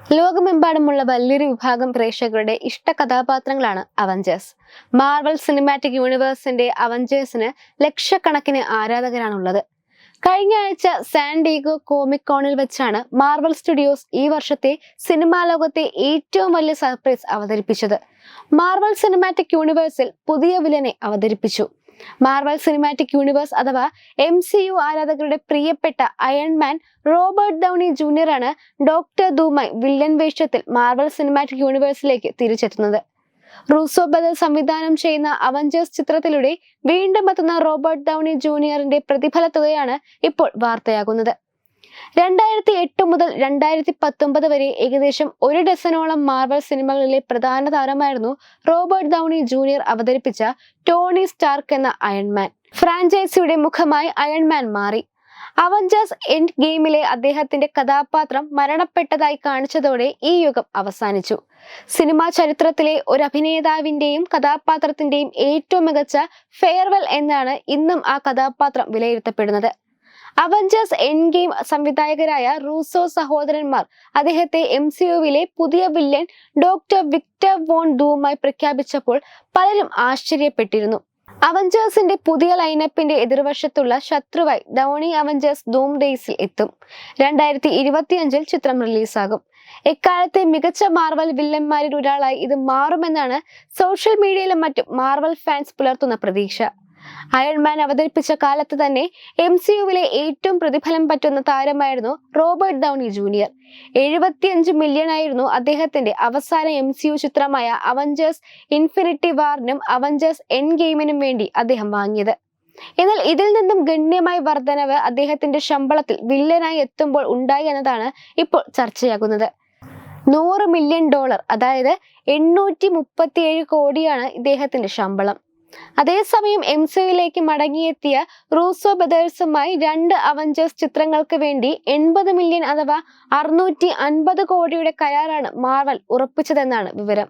ലോകമെമ്പാടുമുള്ള വലിയൊരു വിഭാഗം പ്രേക്ഷകരുടെ ഇഷ്ട കഥാപാത്രങ്ങളാണ് അവഞ്ചേഴ്സ്. മാർവൽ സിനിമാറ്റിക് യൂണിവേഴ്സിന്റെ അവഞ്ചേഴ്സിന് ലക്ഷക്കണക്കിന് ആരാധകരാണുള്ളത്. കഴിഞ്ഞ ആഴ്ച സാൻഡീഗോ കോമിക് കോണിൽ വെച്ചാണ് മാർവൽ സ്റ്റുഡിയോസ് ഈ വർഷത്തെ സിനിമാ ലോകത്തെ ഏറ്റവും വലിയ സർപ്രൈസ് അവതരിപ്പിച്ചത്. മാർവൽ സിനിമാറ്റിക് യൂണിവേഴ്സിൽ പുതിയ വിലനെ അവതരിപ്പിച്ചു. മാർവൽ സിനിമാറ്റിക് യൂണിവേഴ്സ് അഥവാ എം സി യു ആരാധകരുടെ പ്രിയപ്പെട്ട Iron Man Robert Downey junior ആണ് ഡോക്ടർ ധൂമായി വില്ലൻ വേഷത്തിൽ മാർവൽ സിനിമാറ്റിക് യൂണിവേഴ്സിലേക്ക് തിരിച്ചെത്തുന്നത്. റൂസോ ബദൽ സംവിധാനം ചെയ്യുന്ന അവഞ്ചേഴ്സ് ചിത്രത്തിലൂടെ വീണ്ടും എത്തുന്ന റോബർട്ട് ഡൗണി ജൂനിയറിന്റെ പ്രതിഫല തുകയാണ് ഇപ്പോൾ വാർത്തയാകുന്നത്. രണ്ടായിരത്തി എട്ട് മുതൽ രണ്ടായിരത്തി പത്തൊമ്പത് വരെ ഏകദേശം ഒരു ഡസനോളം മാർവൽ സിനിമകളിലെ പ്രധാന താരമായിരുന്നു റോബർട്ട് ഡൗണി ജൂനിയർ അവതരിപ്പിച്ച ടോണി സ്റ്റാർക്ക് എന്ന അയൺമാൻ ഫ്രാഞ്ചൈസിയുടെ മുഖമായി അയൺമാൻ മാറി. അവഞ്ചേഴ്സ് എൻഡ് ഗെയിമിലെ അദ്ദേഹത്തിന്റെ കഥാപാത്രം മരണപ്പെട്ടതായി കാണിച്ചതോടെ ഈ യുഗം അവസാനിച്ചു. സിനിമാ ചരിത്രത്തിലെ ഒരു അഭിനേതാവിന്റെയും കഥാപാത്രത്തിന്റെയും ഏറ്റവും മികച്ച ഫെയർവെൽ എന്നാണ് ഇന്നും ആ കഥാപാത്രം വിലയിരുത്തപ്പെടുന്നത്. അവഞ്ചേഴ്സ് എൻ ഗെയിം സംവിധായകരായ റൂസോ സഹോദരന്മാർ അദ്ദേഹത്തെ എം സി യുവിലെ പുതിയ വില്ലൻ ഡോക്ടർ വിക്ടർ വോൺ ഡൂമായി പ്രഖ്യാപിച്ചപ്പോൾ പലരും ആശ്ചര്യപ്പെട്ടിരുന്നു. അവഞ്ചേഴ്സിന്റെ പുതിയ ലൈനപ്പിന്റെ എതിർവശത്തുള്ള ശത്രുവായി ഡൗണി അവഞ്ചേഴ്സ് ഡൂം ഡേയ്സിൽ എത്തും. രണ്ടായിരത്തി ഇരുപത്തിയഞ്ചിൽ ചിത്രം റിലീസാകും. എക്കാലത്തെ മികച്ച മാർവൽ വില്ലന്മാരിൽ ഒരാളായി ഇത് മാറുമെന്നാണ് സോഷ്യൽ മീഡിയയിലും മറ്റും മാർവൽ ഫാൻസ് പുലർത്തുന്ന പ്രതീക്ഷ. അയൺമാൻ അവതരിപ്പിച്ച കാലത്ത് തന്നെ എം സി യുവിലെ ഏറ്റവും പ്രതിഫലം പറ്റുന്ന താരമായിരുന്നു റോബർട്ട് ഡൗണി ജൂനിയർ. എഴുപത്തിയഞ്ച് മില്യൺ ആയിരുന്നു അദ്ദേഹത്തിന്റെ അവസാന എം സി യു ചിത്രമായ അവഞ്ചേഴ്സ് ഇൻഫിനിറ്റി വാറിനും അവഞ്ചേഴ്സ് എൻ ഗെയിമിനും വേണ്ടി അദ്ദേഹം വാങ്ങിയത്. എന്നാൽ ഇതിൽ നിന്നും ഗണ്യമായ വർധനവ് അദ്ദേഹത്തിന്റെ ശമ്പളത്തിൽ വില്ലനായി എത്തുമ്പോൾ ഉണ്ടായി എന്നതാണ് ഇപ്പോൾ ചർച്ചയാകുന്നത്. നൂറ് മില്യൺ ഡോളർ അതായത് എണ്ണൂറ്റി മുപ്പത്തിയേഴ് കോടിയാണ് ഇദ്ദേഹത്തിന്റെ ശമ്പളം. അതേസമയം എം സിയിലേക്ക് മടങ്ങിയെത്തിയ റൂസോ ബ്രദേഴ്സുമായി രണ്ട് അവഞ്ചേഴ്സ് ചിത്രങ്ങൾക്ക് വേണ്ടി എൺപത് മില്യൺ അഥവാ അറുന്നൂറ്റി അൻപത് കോടിയുടെ കരാറാണ് മാർവൽ ഉറപ്പിച്ചതെന്നാണ് വിവരം.